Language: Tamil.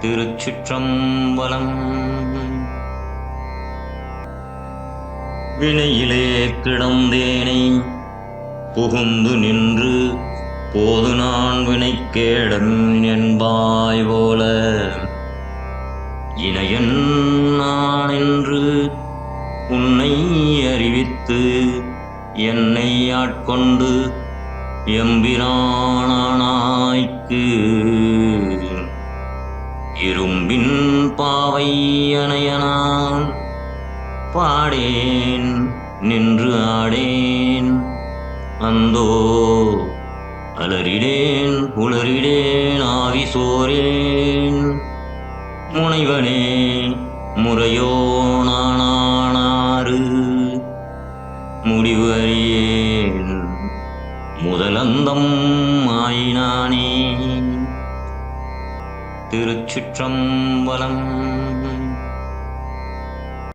திருச்சிற்றம்பலம். வினையிலே கிடந்தேனை புகுந்து நின்று போது நான் வினைக்கேடன் என்பாய் போல. இணையன் நான் என்று உன்னை அறிவித்து என்னை ஆட்கொண்டு எம்பிரானாய்க்கு இரும்பின் பாவை அணையனான். பாடேன் நின்று ஆடேன். அந்தோ அலறிடேன் உளறிடேன் ஆவி சோரேன். முனைவனே முறையோ நானானாறு. முடிவு அறியேன். முதலந்தம் ஆயினானே திருச்சிற்றம்பலம்.